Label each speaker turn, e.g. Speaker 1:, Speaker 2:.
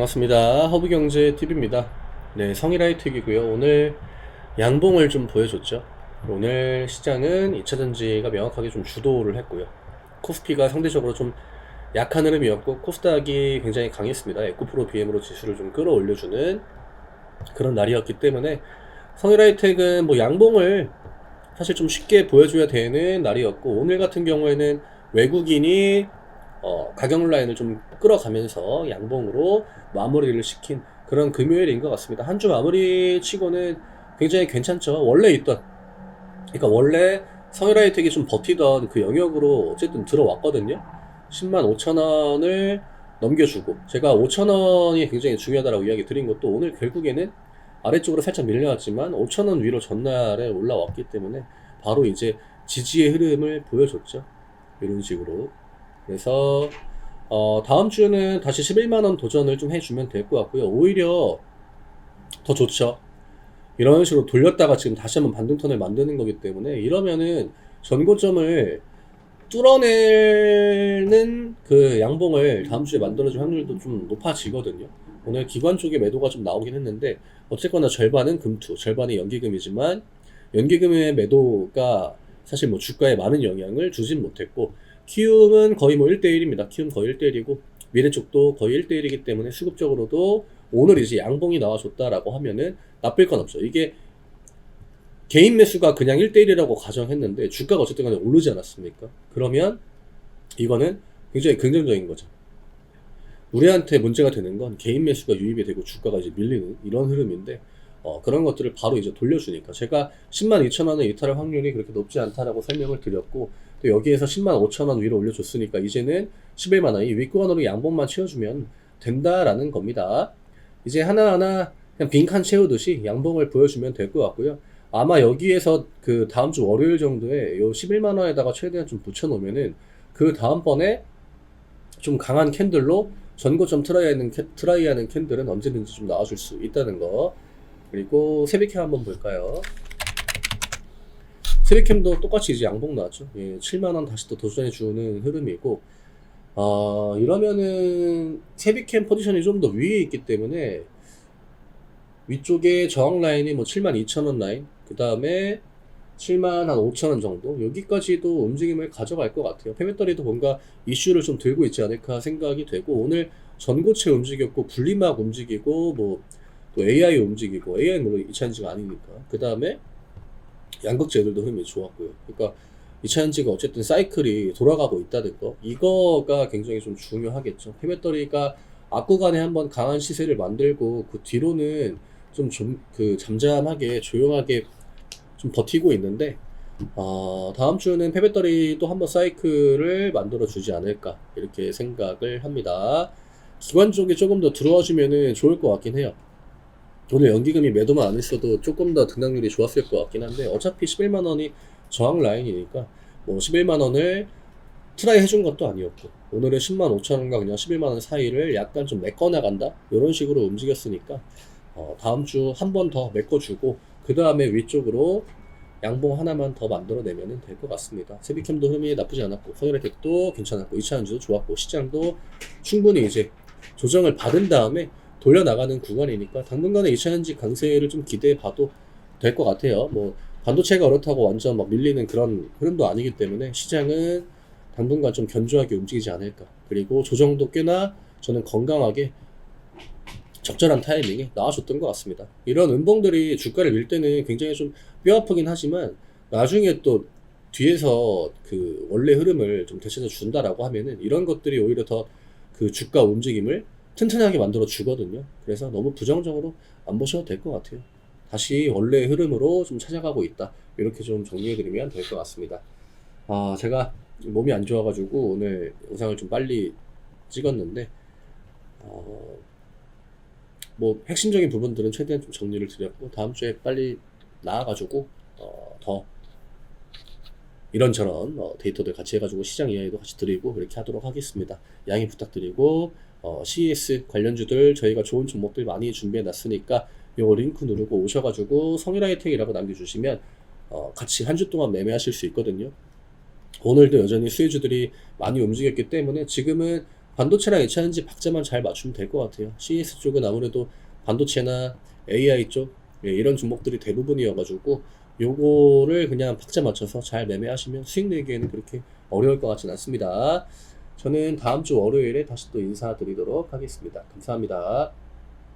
Speaker 1: 반갑습니다. 허브경제TV입니다. 네, 성일하이텍이고요. 오늘 양봉을 좀 보여줬죠. 오늘 시장은 2차전지가 명확하게 좀 주도를 했고요. 코스피가 상대적으로 좀 약한 흐름이었고 코스닥이 굉장히 강했습니다. 에코프로 BM으로 지수를 좀 끌어올려주는 그런 날이었기 때문에 성일하이텍은 뭐 양봉을 사실 좀 쉽게 보여줘야 되는 날이었고 오늘 같은 경우에는 외국인이 어, 가격 라인을 좀 끌어가면서 양봉으로 마무리를 시킨 그런 금요일인 것 같습니다. 한 주 마무리 치고는 굉장히 괜찮죠. 원래 있던, 그러니까 원래 성일하이텍이 좀 버티던 그 영역으로 어쨌든 들어왔거든요. 10만 5천 원을 넘겨주고 제가 5천 원이 굉장히 중요하다라고 이야기 드린 것도 오늘 결국에는 아래쪽으로 살짝 밀려왔지만 5천 원 위로 전날에 올라왔기 때문에 바로 이제 지지의 흐름을 보여줬죠. 이런 식으로. 그래서 어, 다음 주는 다시 11만 원 도전을 좀 해주면 될 것 같고요. 오히려 더 좋죠. 이런 식으로 돌렸다가 지금 다시 한번 반등턴을 만드는 거기 때문에 이러면은 전고점을 뚫어내는 그 양봉을 다음 주에 만들어줄 확률도 좀 높아지거든요. 오늘 기관 쪽에 매도가 좀 나오긴 했는데 어쨌거나 절반은 금투, 절반이 연기금이지만 연기금의 매도가 사실 뭐 주가에 많은 영향을 주진 못했고 키움은 거의 뭐 1대1입니다. 키움 거의 1대1이고 미래 쪽도 거의 1대1이기 때문에 수급적으로도 오늘 이제 양봉이 나와줬다라고 하면은 나쁠 건 없죠. 이게 개인 매수가 그냥 1대1이라고 가정했는데 주가가 어쨌든 간에 오르지 않았습니까? 그러면 이거는 굉장히 긍정적인 거죠. 우리한테 문제가 되는 건 개인 매수가 유입이 되고 주가가 이제 밀리는 이런 흐름인데 어, 그런 것들을 바로 이제 돌려주니까 제가 10만 2천 원의 이탈할 확률이 그렇게 높지 않다라고 설명을 드렸고 또 여기에서 10만 5천 원 위로 올려줬으니까 이제는 11만 원이 윗구간으로 양봉만 채워주면 된다라는 겁니다. 이제 하나하나 그냥 빈칸 채우듯이 양봉을 보여주면 될 것 같고요. 아마 여기에서 그 다음 주 월요일 정도에 요 11만 원에다가 최대한 좀 붙여놓으면은 그 다음번에 좀 강한 캔들로 전고점 트라이하는, 캐- 트라이하는 캔들은 언제든지 좀 나와줄 수 있다는 거. 그리고 세비캠 한번 볼까요? 세비캠도 똑같이 이제 양봉 나왔죠. 예, 7만원 다시 또 도전해주는 흐름이고, 아, 이러면은 세비캠 포지션이 좀 더 위에 있기 때문에 위쪽에 저항 라인이 뭐 7만 2천 원 라인, 그 다음에 7만 한 5천 원 정도 여기까지도 움직임을 가져갈 것 같아요. 페메터리도 뭔가 이슈를 좀 들고 있지 않을까 생각이 되고 오늘 전고체 움직였고 분리막 움직이고 뭐 또 AI 움직이고 AI 물론 이차전지가 아니니까 그 다음에 양극재들도 흐름이 좋았고요. 그러니까 이차전지가 어쨌든 사이클이 돌아가고 있다는 거 이거가 굉장히 좀 중요하겠죠. 페메터리가 앞구간에 한번 강한 시세를 만들고 그 뒤로는 좀 좀 그 잠잠하게 조용하게 좀 버티고 있는데 어, 다음 주는 페배터리 또 한번 사이클을 만들어 주지 않을까 이렇게 생각을 합니다. 기관 쪽에 조금 더 들어와 주면은 좋을 것 같긴 해요. 오늘 연기금이 매도만 안 했어도 조금 더 등락률이 좋았을 것 같긴 한데 어차피 11만 원이 저항 라인이니까 뭐 11만 원을 트라이 해준 것도 아니었고 오늘은 10만 5천 원과 그냥 11만 원 사이를 약간 좀 메꿔 나간다 이런 식으로 움직였으니까 어, 다음 주 한 번 더 메꿔주고 그 다음에 위쪽으로 양봉 하나만 더 만들어내면 될 것 같습니다. 세비캠도 흐름이 나쁘지 않았고 성일의택도 괜찮았고 이차전지도 좋았고 시장도 충분히 이제 조정을 받은 다음에 돌려나가는 구간이니까 당분간은 이차전지 강세를 좀 기대해 봐도 될 것 같아요. 뭐 반도체가 그렇다고 완전 막 밀리는 그런 흐름도 아니기 때문에 시장은 당분간 좀 견조하게 움직이지 않을까. 그리고 조정도 꽤나 저는 건강하게 적절한 타이밍에 나와줬던 것 같습니다. 이런 음봉들이 주가를 밀 때는 굉장히 좀 뼈 아프긴 하지만 나중에 또 뒤에서 그 원래 흐름을 좀 되찾아 준다라고 하면은 이런 것들이 오히려 더 그 주가 움직임을 튼튼하게 만들어 주거든요. 그래서 너무 부정적으로 안 보셔도 될 것 같아요. 다시 원래 흐름으로 좀 찾아가고 있다. 이렇게 좀 정리해드리면 될 것 같습니다. 아, 제가 몸이 안 좋아가지고 오늘 영상을 좀 빨리 찍었는데, 어, 뭐 핵심적인 부분들은 최대한 좀 정리를 드렸고 다음 주에 빨리 나와가지고 어, 더 이런저런 어, 데이터들 같이 해가지고 시장 이야기도 같이 드리고 그렇게 하도록 하겠습니다. 양해 부탁드리고 어, CES 관련주들 저희가 좋은 종목들 많이 준비해 놨으니까 요 링크 누르고 오셔가지고 성일아이텍이라고 남겨주시면 어, 같이 한 주 동안 매매하실 수 있거든요. 오늘도 여전히 수혜주들이 많이 움직였기 때문에 지금은 반도체랑 HNG 박자만 잘 맞추면 될 것 같아요. CES 쪽은 아무래도 반도체나 AI 쪽 예, 이런 종목들이 대부분이어가지고 요거를 그냥 박자 맞춰서 잘 매매하시면 수익 내기에는 그렇게 어려울 것 같진 않습니다. 저는 다음 주 월요일에 다시 또 인사드리도록 하겠습니다. 감사합니다.